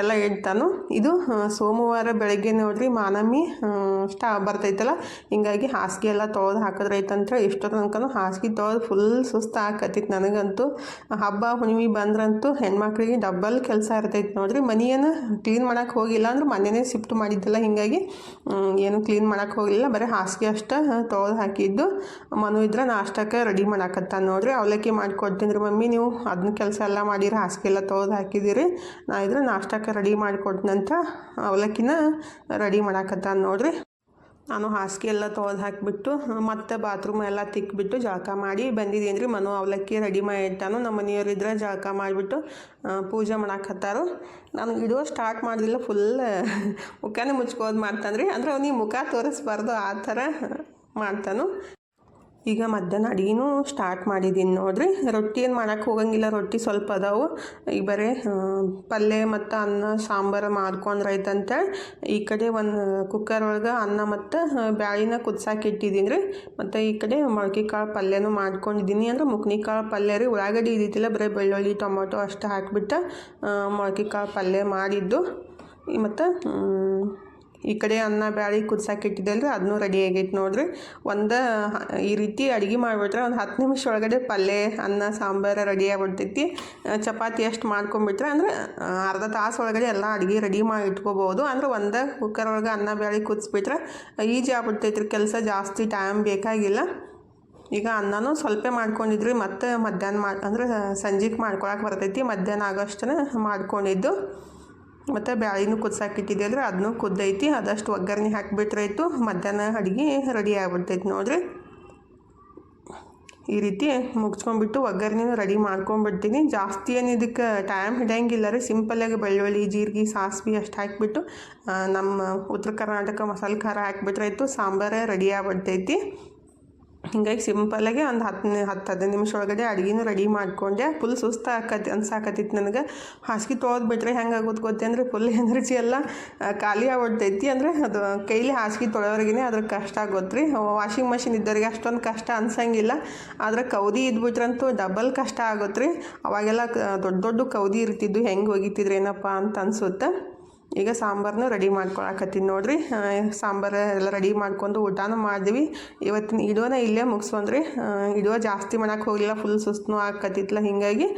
Speaker 1: ಎಲ್ಲ ಇಡ್ತಾನು. ಇದು ಸೋಮವಾರ ಬೆಳಗ್ಗೆ ನೋಡ್ರಿ ಮಾನಮ್ಮಿ ಸ್ಟಾ ಬರ್ತೈತಲ್ಲ, ಹಿಂಗಾಗಿ ಹಾಸಿಗೆ ಎಲ್ಲ ತೊಳೆದು ಹಾಕಿದ್ರೈತೆ ಅಂತ ಇಷ್ಟೋ ತನಕನೂ ಹಾಸಿಗೆ ತೊಳೆದು ಫುಲ್ ಸುಸ್ತು ಆಕತ್ತಿತ್ತು ನನಗಂತೂ. ಹಬ್ಬ, ಹುಣ್ಣಿಮೆ ಬಂದ್ರಂತೂ ಹೆಣ್ಮಕ್ಳಿಗೆ ಡಬ್ಬಲ್ ಕೆಲಸ ಇರ್ತೈತೆ ನೋಡ್ರಿ. ಮನೆಯನ್ನು ಕ್ಲೀನ್ ಮಾಡೋಕೆ ಹೋಗಿಲ್ಲ ಅಂದ್ರೆ ಮನೆಯೇ ಶಿಫ್ಟ್ ಮಾಡಿದ್ದಲ್ಲ. ಹೀಗಾಗಿ ಏನು ಕ್ಲೀನ್ ಮಾಡೋಕೆ ಹೋಗಿಲ್ಲ. ಬರೀ ಹಾಸಿಗೆ ಅಷ್ಟೇ ತೊಳೆದು ಹಾಕಿದ್ದು. ಮನು ಇದ್ರೆ ನಾಷ್ಟಕ್ಕೆ ರೆಡಿ ಮಾಡಾಕತ್ತಾನ ನೋಡ್ರಿ. ಅವಲಕ್ಕಿ ಮಾಡಿಕೊಡ್ತೀನಿ ರೀ ಮಮ್ಮಿ. ನೀವು ಅದನ್ನ ಕೆಲಸ ಎಲ್ಲ ಮಾಡಿರಿ. ಹಾಸಿಗೆ ಎಲ್ಲ ತೊಳೆದು ಹಾಕಿದ್ದೀರಿ ನಾ ಇದ್ರೆ ನಾಷ್ಟಕ್ಕೆ ರೆಡಿ ಮಾಡಿಕೊಟ್ನಂತ ಅವಲಕ್ಕಿನ ರೆಡಿ ಮಾಡಾಕತ್ತಾನ ನೋಡ್ರಿ. ನಾನು ಹಾಸಿಗೆ ಎಲ್ಲ ತೊಳೆದು ಹಾಕಿಬಿಟ್ಟು, ಮತ್ತೆ ಬಾತ್ರೂಮ್ ಎಲ್ಲ ತಿಕ್ಬಿಟ್ಟು ಜಳಕ ಮಾಡಿ ಬಂದಿದ್ದೀನಿ ರೀ ಮನು ಅವಲಕ್ಕಿ ರೆಡಿ ಮಾಡಿ ಇಟ್ಟಾನು ನಮ್ಮ ಮನೆಯವರಿದ್ರೆ ಜಳಕ ಮಾಡಿಬಿಟ್ಟು ಪೂಜೆ ಮಾಡಾಕತ್ತಾರು ನಾನು ಇಡೋ ಸ್ಟಾರ್ಟ್ ಮಾಡಿದಿಲ್ಲ ಫುಲ್ ಮುಖನೇ ಮುಚ್ಕೋದು ಮಾಡ್ತಾನೆ ರೀ ಅಂದ್ರೆ ಅವ್ನಿಗೆ ಮುಖ ತೋರಿಸ್ಬಾರ್ದು, ಆ ಥರ ಮಾಡ್ತಾನು. ಈಗ ಮಧ್ಯಾಹ್ನ ಅಡುಗೆನೂ ಸ್ಟಾರ್ಟ್ ಮಾಡಿದ್ದೀನಿ. ನೋಡ್ರಿ, ರೊಟ್ಟಿ ಏನು ಮಾಡೋಕ್ಕೆ ಹೋಗಂಗಿಲ್ಲ. ರೊಟ್ಟಿ ಸ್ವಲ್ಪ ಅದಾವು. ಈಗ ಬರೀ ಪಲ್ಯ ಮತ್ತು ಅನ್ನ, ಸಾಂಬಾರು ಮಾಡ್ಕೊಂಡ್ರೆ ಈ ಕಡೆ ಒಂದು ಕುಕ್ಕರ್ ಒಳಗೆ ಅನ್ನ ಮತ್ತು ಬ್ಯಾಳಿನ ಕುದ್ಸಾಕೆ ಇಟ್ಟಿದ್ದೀನಿ ರೀ. ಮತ್ತು ಈ ಕಡೆ ಮೊಳಕೆ ಕಾಳು ಪಲ್ಯನೂ ಮಾಡ್ಕೊಂಡಿದ್ದೀನಿ. ಅಂದ್ರೆ ಮುಕ್ನಿ ಕಾಳು ಪಲ್ಯ ರೀ. ಉಳ್ಳಾಗಡ್ಡಿ ಇದ್ದಿದ್ದಿಲ್ಲ, ಬರೀ ಬೆಳ್ಳುಳ್ಳಿ, ಟೊಮೊಟೊ ಅಷ್ಟು ಹಾಕಿಬಿಟ್ಟು ಮೊಳಕೆ ಕಾಳು ಪಲ್ಯ ಮಾಡಿದ್ದು. ಮತ್ತು ಈ ಕಡೆ ಅನ್ನ ಬ್ಯಾಳಿ ಕುದ್ಸಾಕೆ ಇಟ್ಟಿದ್ದಲ್ರಿ ಅದನ್ನೂ ರೆಡಿ ಆಗೈತೆ ನೋಡ್ರಿ. ಒಂದು ಈ ರೀತಿ ಅಡುಗೆ ಮಾಡಿಬಿಟ್ರೆ ಒಂದು ಹತ್ತು ನಿಮಿಷ ಒಳಗಡೆ ಪಲ್ಯ, ಅನ್ನ, ಸಾಂಬಾರು ರೆಡಿ ಆಗಿಬಿಡ್ತೈತಿ. ಚಪಾತಿ ಅಷ್ಟು ಮಾಡ್ಕೊಂಬಿಟ್ರೆ ಅಂದ್ರೆ ಅರ್ಧ ತಾಸು ಒಳಗಡೆ ಎಲ್ಲ ಅಡುಗೆ ರೆಡಿ ಮಾಡಿ ಇಟ್ಕೋಬೋದು. ಅಂದ್ರೆ ಒಂದು ಕುಕ್ಕರ್ ಒಳಗೆ ಅನ್ನ ಬ್ಯಾಳಿ ಕುದಿಸ್ಬಿಟ್ರೆ ಈಜಿ ಆಗ್ಬಿಡ್ತೈತಿ ರೀ ಕೆಲಸ ಜಾಸ್ತಿ ಟೈಮ್ ಬೇಕಾಗಿಲ್ಲ. ಈಗ ಅನ್ನನೂ ಸ್ವಲ್ಪ ಮಾಡ್ಕೊಂಡಿದ್ರಿ, ಮತ್ತೆ ಮಧ್ಯಾಹ್ನ ಮಾಡಿ ಅಂದ್ರೆ ಸಂಜೆಗೆ ಮಾಡ್ಕೊಳಕ್ಕೆ ಬರ್ತೈತಿ, ಮಧ್ಯಾಹ್ನ ಆಗೋಷ್ಟನ್ನ ಮಾಡ್ಕೊಂಡಿದ್ದು. ಮತ್ತು ಬ್ಯಾಳಿನೂ ಕುದ್ಸಾಕಿಟ್ಟಿದ್ದೆ ಅಂದ್ರೆ ಅದನ್ನೂ ಕುದ್ದೈತಿ, ಅದಷ್ಟು ಒಗ್ಗರಣೆ ಹಾಕಿಬಿಟ್ರಾಯ್ತು ಮಧ್ಯಾಹ್ನ ಅಡುಗೆ ರೆಡಿ ಆಗಿಬಿಡ್ತೈತಿ ನೋಡಿರಿ. ಈ ರೀತಿ ಮುಗಿಸ್ಕೊಂಡ್ಬಿಟ್ಟು ಒಗ್ಗರಣೆನ ರೆಡಿ ಮಾಡ್ಕೊಂಡ್ಬಿಡ್ತೀನಿ. ಜಾಸ್ತಿ ಏನು ಇದಕ್ಕೆ ಟೈಮ್ ಹಿಡಿಯಂಗಿಲ್ಲ ರೀ. ಸಿಂಪಲ್ಲಾಗಿ ಬೆಳ್ಳುಳ್ಳಿ, ಜೀರಿಗೆ, ಸಾಸ್ವಿ ಅಷ್ಟು ಹಾಕಿಬಿಟ್ಟು ನಮ್ಮ ಉತ್ತರ ಕರ್ನಾಟಕ ಮಸಾಲೆ ಖಾರ ಹಾಕಿಬಿಟ್ರಾಯ್ತು ಸಾಂಬಾರೇ ರೆಡಿ ಆಗ್ಬಿಡ್ತೈತಿ. ಹಿಂಗಾಗಿ ಸಿಂಪಲ್ಲಾಗಿ ಒಂದು ಹತ್ತು ಹತ್ತು ಹದಿನೈದು ನಿಮಿಷ ಒಳಗಡೆ ಅಡುಗೆನೂ ರೆಡಿ ಮಾಡ್ಕೊಂಡೆ. ಫುಲ್ ಸುಸ್ತು ಆಕತಿ ಅನ್ಸಾಕತ್ತಿತ್ತು ನನಗೆ. ಹಾಸಿಗೆ ತೊಳೆದು ಬಿಟ್ರೆ ಹೆಂಗೆ ಆಗೋದು ಗೊತ್ತೇ ಅಂದರೆ ಫುಲ್ ಎನರ್ಜಿ ಎಲ್ಲ ಖಾಲಿ ಆಗ್ಬಿಡ್ತೈತಿ ಅಂದರೆ ಅದು ಕೈಲಿ ಹಾಸಿಗೆ ತೊಳೆಯೋರಿಗೇ ಅದ್ರ ಕಷ್ಟ ಆಗೋತ್ರಿ ವಾಷಿಂಗ್ ಮಷಿನ್ ಇದ್ದವ್ರಿಗೆ ಅಷ್ಟೊಂದು ಕಷ್ಟ ಅನ್ಸಂಗಿಲ್ಲ. ಆದರೆ ಕೌದಿ ಇದ್ಬಿಟ್ರಂತೂ ಡಬಲ್ ಕಷ್ಟ ಆಗುತ್ತೆ ಅವಾಗೆಲ್ಲ ದೊಡ್ಡ ದೊಡ್ಡ ಕೌದಿ ಇರ್ತಿದ್ದು ಹೆಂಗೆ ಒಗಿತಿದ್ರು ಏನಪ್ಪ ಅಂತ ಅನ್ಸುತ್ತೆ. ಈಗ ಸಾಂಬಾರನ್ನು ರೆಡಿ ಮಾಡ್ಕೊಳಕತ್ತೀನಿ ನೋಡಿರಿ. ಸಾಂಬಾರು ಎಲ್ಲ ರೆಡಿ ಮಾಡ್ಕೊಂಡು ಊಟನೂ ಮಾಡಿದ್ವಿ. ಇವತ್ತಿನ ಇಡೋನ ಇಲ್ಲೇ ಮುಗಿಸ್ಕೊಂಡ್ರಿ. ಇಡುವ ಜಾಸ್ತಿ ಮಾಡಕ್ಕೆ ಹೋಗಿಲ್ಲ ಫುಲ್ ಸುಸ್ತನೂ ಆಕತ್ತಿತ್ತಲ್ಲ ಹೀಗಾಗಿ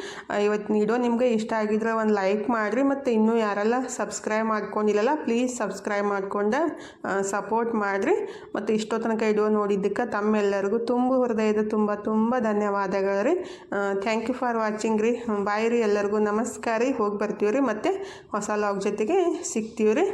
Speaker 1: ಇವತ್ತಿನ ಇಡೋ ನಿಮಗೆ ಇಷ್ಟ ಆಗಿದ್ರೆ ಒಂದು ಲೈಕ್ ಮಾಡಿರಿ ಮತ್ತು ಇನ್ನೂ ಯಾರೆಲ್ಲ ಸಬ್ಸ್ಕ್ರೈಬ್ ಮಾಡ್ಕೊಂಡಿಲ್ಲಲ್ಲ ಪ್ಲೀಸ್ ಸಬ್ಸ್ಕ್ರೈಬ್ ಮಾಡಿಕೊಂಡು ಸಪೋರ್ಟ್ ಮಾಡಿರಿ. ಮತ್ತು ಇಷ್ಟೋ ತನಕ ಇಡೋ ನೋಡಿದ್ದಕ್ಕೆ ತಮ್ಮೆಲ್ಲರಿಗೂ ತುಂಬ ಹೃದಯದ ತುಂಬ ತುಂಬ ಧನ್ಯವಾದಗಳು ರೀ ಥ್ಯಾಂಕ್ ಯು ಫಾರ್ ವಾಚಿಂಗ್ ರೀ. ಬಾಯ್ ರೀ ಎಲ್ಲರಿಗೂ. ನಮಸ್ಕಾರ ರೀ. ಹೋಗಿ ಬರ್ತೀವಿ ರೀ ಮತ್ತು ಹೊಸ ಲಾಗ್ ಜೊತೆಗೆ ಸಿಗ್ತೀವಿ ರೀ